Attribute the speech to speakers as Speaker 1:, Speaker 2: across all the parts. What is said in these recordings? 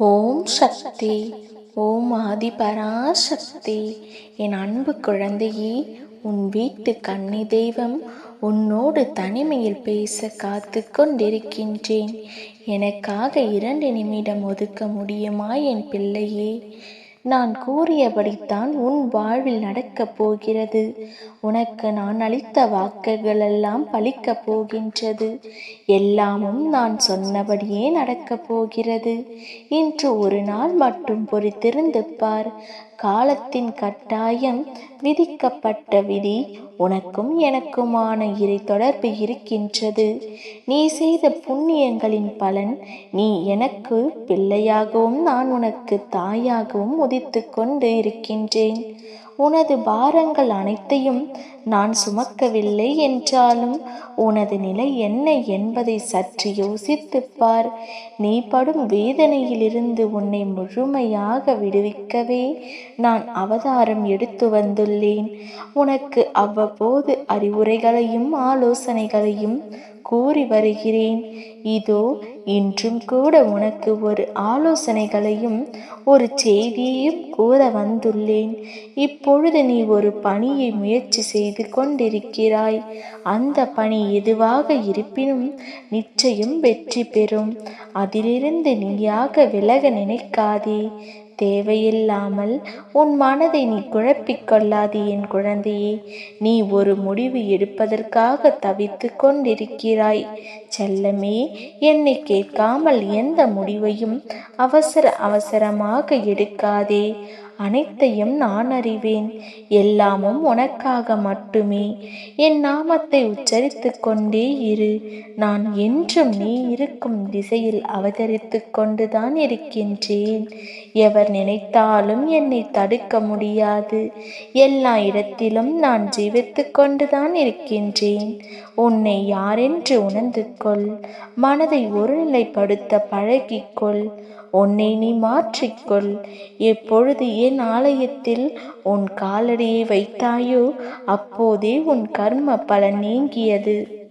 Speaker 1: ஓம் சக்தி ஓம் ஆதிபராசக்தி. என் அன்பு குழந்தையே உன் வீட்டு கன்னி தெய்வம் உன்னோடு தனிமையில் பேச காத்து கொண்டிருக்கின்றேன். எனக்காக இரண்டு நிமிடம் ஒதுக்க முடியுமா என் பிள்ளையே? நான் கூறியபடித்தான் உன் வாழ்வில் நடக்கப் போகிறது. உனக்கு நான் அளித்த வாக்குகளெல்லாம் பலிக்கப் போகின்றது. எல்லாமும் நான் சொன்னபடியே நடக்கப் போகிறது. இன்று ஒரு நாள் மட்டும் பொறுத்திருந்து பார் காலத்தின் கட்டாயம் விதிக்கப்பட்ட விதி உனக்கும் எனக்குமான இறை தொடர்பு இருக்கின்றது. நீ செய்த புண்ணியங்களின் பலன் நீ எனக்கு பிள்ளையாகவும் நான் உனக்கு தாயாகவும் உதித்து கொண்டு இருக்கின்றேன். உனது பாரங்கள் அனைத்தையும் நான் சுமக்கவில்லை என்றாலும் உனது நிலை என்ன என்பதை சற்று யோசித்துப் பார். நீ படும் வேதனையிலிருந்து உன்னை முழுமையாக விடுவிக்கவே நான் அவதாரம் எடுத்து வந்துள்ளேன். உனக்கு அவ்வப்போது அறிவுரைகளையும் ஆலோசனைகளையும் கூறி வருகிறேன். இதோ இன்றும் கூட உனக்கு ஒரு ஆலோசனைகளையும் ஒரு செய்தியையும் கூற வந்துள்ளேன். இப்பொழுது நீ ஒரு பணியை முயற்சி செய்து கொண்டிருக்கிறாய். அந்த பணி எதுவாக இருப்பினும் நிச்சயம் வெற்றி பெறும். அதிலிருந்து நீயாக விலக நினைக்காதே. தேவையில்லாமல் உன் மனதை நீ குழப்பிக் கொள்ளாதே என் குழந்தையே. நீ ஒரு முடிவு எடுப்பதற்காக தவித்து கொண்டிருக்கிறாய். செல்லமே என்னை கேட்காமல் எந்த முடிவையும் அவசர அவசரமாக எடுக்காதே. அனைத்தையும் நான் அறிவேன். எல்லாமும் உனக்காக மட்டுமே. என் நாமத்தை உச்சரித்து கொண்டே இரு. நான் என்றும் நீ இருக்கும் திசையில் அவதரித்து கொண்டுதான் இருக்கின்றேன். எவர் நினைத்தாலும் என்னை தடுக்க முடியாது. எல்லா இடத்திலும் நான் ஜீவித்து கொண்டுதான் இருக்கின்றேன். உன்னை யாரென்று உணர்ந்து கொள். மனதை ஒருநிலைப்படுத்த பழகிக்கொள் உன்னை நீ மாற்றிக்கொள். எப்பொழுது என் ஆலயத்தில் உன் காலடியை வைத்தாயோ அப்போதே உன் கர்ம பலன் நீங்கியது.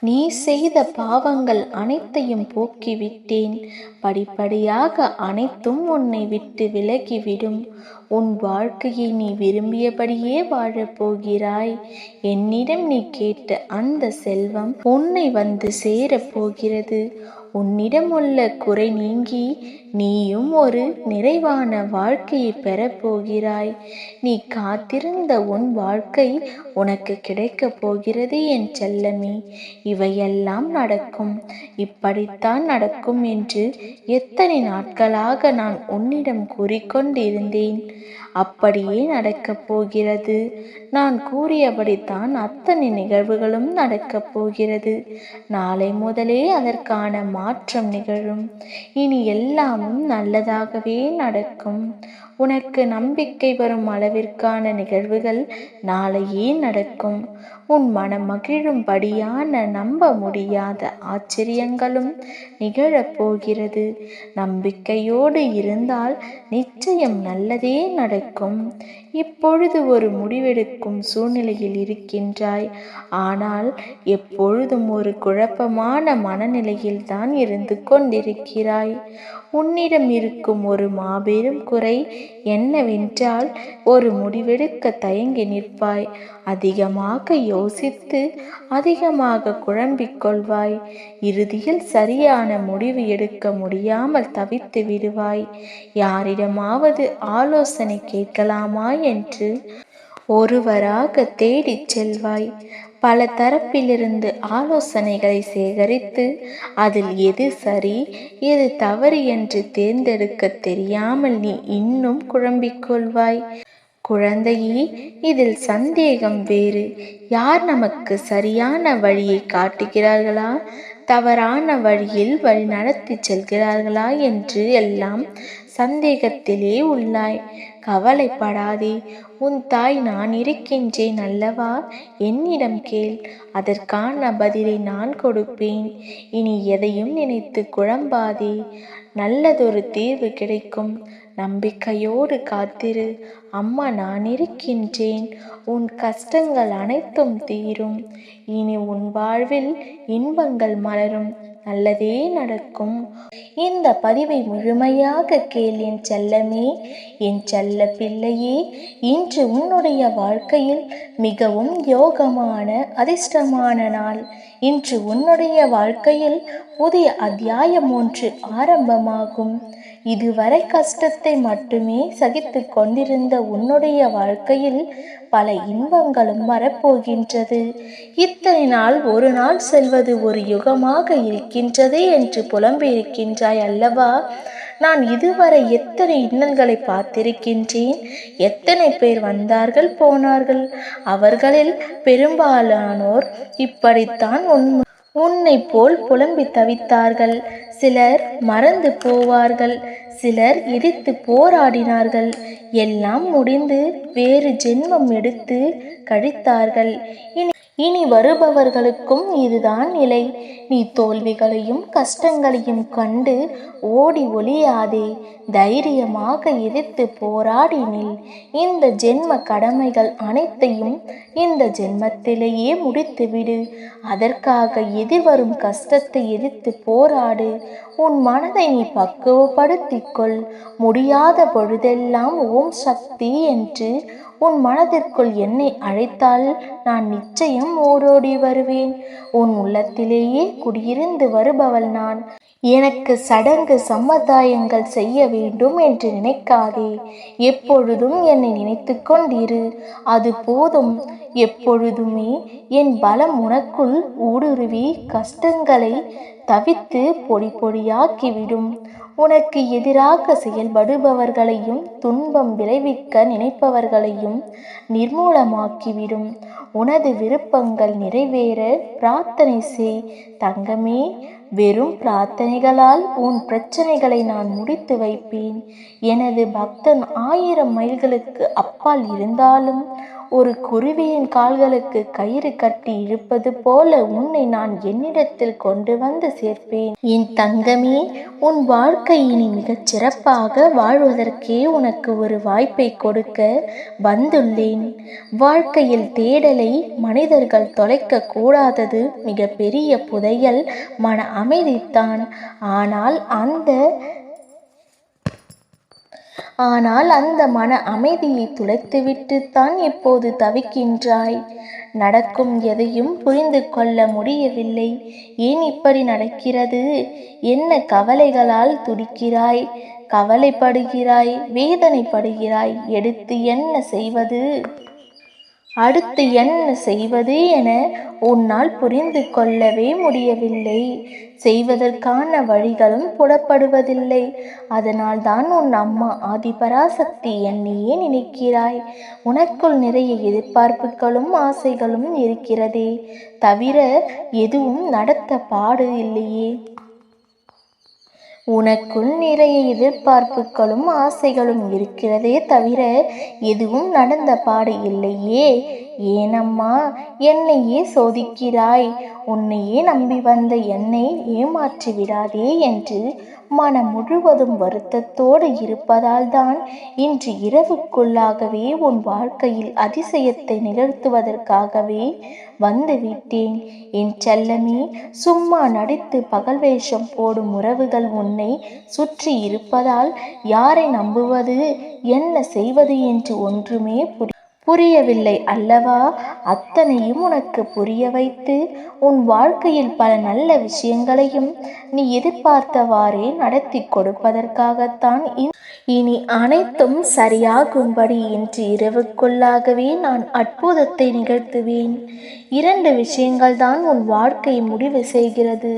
Speaker 1: நீ செய்த பாவங்கள் அனைத்தையும் போக்கிவிட்டேன். படிப்படியாக அனைத்தும் உன்னை விட்டு விலகிவிடும். உன் வாழ்க்கையை நீ விரும்பியபடியே வாழப்போகிறாய் என்னிடம் நீ கேட்ட அந்த செல்வம் உன்னை வந்து சேரப்போகிறது உன்னிடமுள்ள உன்னிடம் உள்ள குறை நீங்கி நீயும் ஒரு நிறைவான வாழ்க்கையை பெறப்போகிறாய் நீ காத்திருந்த உன் வாழ்க்கை உனக்கு கிடைக்கப் போகிறது என் செல்லமே. இவையெல்லாம் நடக்கும். இப்படித்தான் நடக்கும் என்று எத்தனை நாட்களாக நான் உன்னிடம் கூறிக்கொண்டிருந்தேன். அப்படியே நடக்கப் போகிறது. நான் கூறியபடித்தான் அத்தனை நிகழ்வுகளும் நடக்கப் போகிறது. நாளை முதலே அதற்கான மாற்றம் நிகழும். இனி எல்லாமும் நல்லதாகவே நடக்கும். உனக்கு நம்பிக்கை வரும் அளவிற்கான நிகழ்வுகள் நாளையே நடக்கும். உன் மனம் மகிழும்படியான நம்ப முடியாத ஆச்சரியங்களும் நிகழப்போகிறது நம்பிக்கையோடு இருந்தால் நிச்சயம் நல்லதே நடக்கும். இப்பொழுது ஒரு முடிவெடுக்கும் சூழ்நிலையில் இருக்கின்றாய். ஆனால் எப்பொழுதும் ஒரு குழப்பமான மனநிலையில் தான் இருந்து கொண்டிருக்கிறாய். உன்னிடம் இருக்கும் ஒரு மாபெரும் குறை என்னவென்றால் ஒரு முடிவெடுக்க தயங்கி நிற்பாய். அதிகமாக யோசித்து அதிகமாக குழம்பிக் கொள்வாய். இறுதியில் சரியான முடிவு எடுக்க முடியாமல் தவித்து விடுவாய். யாரிடமாவது ஆலோசனை கேட்கலாமா என்று ஒருவராக தேடிச் செல்வாய். பல தரப்பிலிருந்து ஆலோசனைகளை சேகரித்து அதில் எது சரி எது தவறு என்று தேர்ந்தெடுக்க தெரியாமல் நீ இன்னும் குழம்பிக்கொள்வாய் குழந்தையே இதில் சந்தேகம் வேறு. யார் நமக்கு சரியான வழியை காட்டுகிறார்களா? தவறான வழியில் வழி நடத்தி செல்கிறார்களா என்று எல்லாம் சந்தேகத்திலே உள்ளாய். கவலைப்படாதே உன் தாய் நான் இருக்கின்றேன் அல்லவா? என்னிடம் கேள். அதற்கான பதிலை நான் கொடுப்பேன். இனி எதையும் நினைத்து குழம்பாதே. நல்லதொரு தீர்வு கிடைக்கும். நம்பிக்கையோடு காத்திரு. அம்மா நான் இருக்கின்றேன். உன் கஷ்டங்கள் அனைத்தும் தீரும். இனி உன் வாழ்வில் இன்பங்கள் மலரும். நல்லதே நடக்கும். இந்த பதிவை முழுமையாக கேள் என் செல்லமே. என் செல்ல பிள்ளையே இன்று உன்னுடைய வாழ்க்கையில் மிகவும் யோகமான அதிர்ஷ்டமான நாள். இன்று உன்னுடைய வாழ்க்கையில் புதிய அத்தியாயம் ஒன்று ஆரம்பமாகும். இதுவரை கஷ்டத்தை மட்டுமே சகித்து கொண்டிருந்த உன்னுடைய வாழ்க்கையில் பல இன்பங்களும் வரப்போகின்றது. இத்தனை நாள் ஒரு நாள் செல்வது ஒரு யுகமாக இருக்கின்றது என்று புலம்பியிருக்கின்றாய் அல்லவா? நான் இதுவரை எத்தனை இன்னல்களை பார்த்திருக்கின்றேன்? எத்தனை பேர் வந்தார்கள் போனார்கள்? அவர்களில் பெரும்பாலானோர் இப்படித்தான் உன் உன்னை போல் புலம்பி தவித்தார்கள். சிலர் மறந்து போவார்கள். சிலர் எதிர்த்து போராடினார்கள். எல்லாம் முடிந்து வேறு ஜென்மம் எடுத்து கழித்தார்கள். இனி இனி வருபவர்களுக்கும் இதுதான் நிலை. நீ தோல்விகளையும் கஷ்டங்களையும் கண்டு ஓடி ஒளியாதே. தைரியமாக எதிர்த்து போராடி நில். இந்த ஜென்ம கடமைகள் அனைத்தையும் இந்த ஜென்மத்திலேயே முடித்துவிடு. அதற்காக எதிர்வரும் கஷ்டத்தை எதிர்த்து போராடு. உன் மனதை நீ பக்குவப்படுத்திக் கொள் முடியாத பொழுதெல்லாம் ஓம் சக்தி என்று உன் மனதிற்குள் என்னை அழைத்தால் நான் நிச்சயம் ஓடோடி வருவேன். உன் உள்ளத்திலேயே குடியிருந்து வருபவள் நான். எனக்கு சடங்கு சம்பிரதாயங்கள் செய்ய வேண்டும் என்று நினைக்காதே. எப்பொழுதும் என்னை நினைத்து கொண்டிரு. அது போதும். எப்பொழுதுமே என் பலம் உனக்குள் ஊடுருவி கஷ்டங்களை தவித்து பொடி பொடியாக்கிவிடும். உனக்கு எதிராக செயல்படுபவர்களையும் துன்பம் விளைவிக்க நினைப்பவர்களையும் நிர்மூலமாக்கிவிடும். உனது விருப்பங்கள் நிறைவேற பிரார்த்தனை செய். தங்கமே வெறும் பிரார்த்தனைகளால் உன் பிரச்சனைகளை நான் முடித்து வைப்பேன். எனது பக்தன் ஆயிரம் மைல்களுக்கு அப்பால் இருந்தாலும் ஒரு குருவியின் கால்களுக்கு கயிறு கட்டி இழுப்பது போல உன்னை நான் என்னிடத்தில் கொண்டு வந்து சேர்ப்பேன். என் தங்கமே உன் வாழ்க்கை இனி மிகச் சிறப்பாக வாழ்வதற்கே உனக்கு ஒரு வாய்ப்பை கொடுக்க வந்துள்ளேன். வாழ்க்கையில் தேடலை மனிதர்கள் தொலைக்க கூடாதது மிகப்பெரிய புதையல். மன அமைதித்தான் ஆனால் அந்த ஆனால் அந்த மன அமைதியை துளைத்துவிட்டு தான் இப்போது தவிக்கின்றாய்? நடக்கும் எதையும் புரிந்து கொள்ள முடியவில்லை. ஏன் இப்படி நடக்கிறது? என்ன கவலைகளால் துடிக்கிறாய்? கவலைப்படுகிறாய்? வேதனைப்படுகிறாய்? எடுத்து என்ன செய்வது? அடுத்து என்ன செய்வது என உன்னால் புரிந்து கொள்ளவே முடியவில்லை. செய்வதற்கான வழிகளும் புலப்படுவதில்லை அதனால் தான் உன் அம்மா ஆதிபராசக்தி என்னையே நினைக்கிறாய். உனக்குள் நிறைய எதிர்பார்ப்புகளும் ஆசைகளும் இருக்கிறதே. தவிர எதுவும் நடத்த பாடு இல்லையே. உனக்குள் நிறைய எதிர்பார்ப்புகளும் ஆசைகளும் இருக்கிறதே தவிர எதுவும் நடந்த பாடு இல்லையே. ஏனம்மா என்னையே சோதிக்கிறாய். உன்னையே நம்பி வந்த என்னை ஏமாற்றி விடாதே என்று மனம் முழுவதும் வருத்தத்தோடு இருப்பதால் தான் இன்று இரவுக்குள்ளாகவே உன் வாழ்க்கையில் அதிசயத்தை நிகழ்த்துவதற்காகவே வந்துவிட்டேன். என் செல்லமே சும்மா நடித்து பகல் வேஷம் போடும் உறவுகள் உன்னை சுற்றி இருப்பதால் யாரை நம்புவது என்ன செய்வது என்று ஒன்றுமே புரி புரியவில்லை அல்லவா? அத்தனையும் உனக்கு புரிய வைத்து உன் வாழ்க்கையில் பல நல்ல விஷயங்களையும் நீ எதிர்பார்த்தவாறே நடத்தி கொடுப்பதற்காகத்தான் இனி அனைத்தும் சரியாகும்படி இன்று இரவுக்குள்ளாகவே நான் அற்புதத்தை நிகழ்த்துவேன். இரண்டு விஷயங்கள்தான் உன் வாழ்க்கை முடிவு செய்கிறது.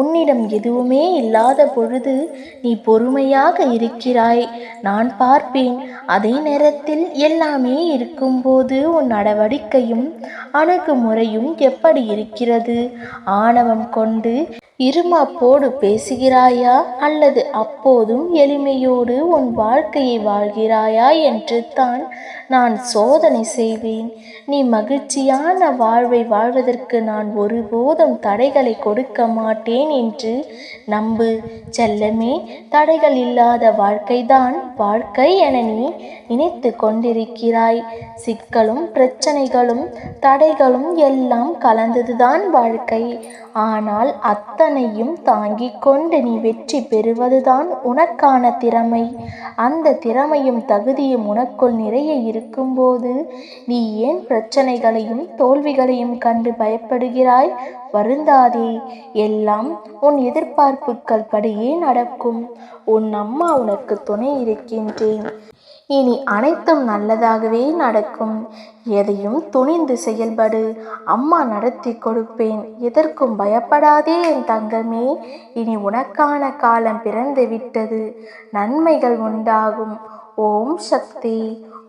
Speaker 1: உன்னிடம் எதுவுமே இல்லாத பொழுது நீ பொறுமையாக இருக்கிறாய். நான் பார்ப்பேன் அதே நேரத்தில் எல்லாமே இருக்கும்போது உன் நடவடிக்கையும் அணுகுமுறையும் எப்படி இருக்கிறது? ஆணவம் கொண்டு இருமாப்போடு பேசுகிறாயா? அல்லது அப்போதும் எளிமையோடு உன் வாழ்க்கையை வாழ்கிறாயா? என்று தான் நான் சோதனை செய்வேன். நீ மகிழ்ச்சியான வாழ்வை வாழ்வதற்கு நான் ஒருபோதும் தடைகளை கொடுக்க மாட்டேன் என்று நம்பு. செல்லமே தடைகள் இல்லாத வாழ்க்கைதான் வாழ்க்கை என நீ நினைத்து கொண்டிருக்கிறாய். சிக்கலும் பிரச்சனைகளும் தடைகளும் எல்லாம் கலந்ததுதான் வாழ்க்கை. ஆனால் அத்தனையும் தாங்கிக் கொண்டு நீ வெற்றி பெறுவதுதான் உனக்கான திறமை. அந்த திறமையும் தகுதியும் உனக்குள் நிறைய இருக்கும் இருக்கும்போது நீ ஏன் பிரச்சனைகளையும் தோல்விகளையும் கண்டு பயப்படுகிறாய்? வருந்தாதே எல்லாம் உன் எதிர்பார்ப்புகள் படியே நடக்கும். உன் அம்மா உனக்கு துணை இருக்கின்றேன். இனி அனைத்தும் நல்லதாகவே நடக்கும். எதையும் துணிந்து செயல்படு. அம்மா நடத்தி கொடுப்பேன். எதற்கும் பயப்படாதே என் தங்கமே. இனி உனக்கான காலம் பிறந்து விட்டது நன்மைகள் உண்டாகும். ஓம் சக்தி.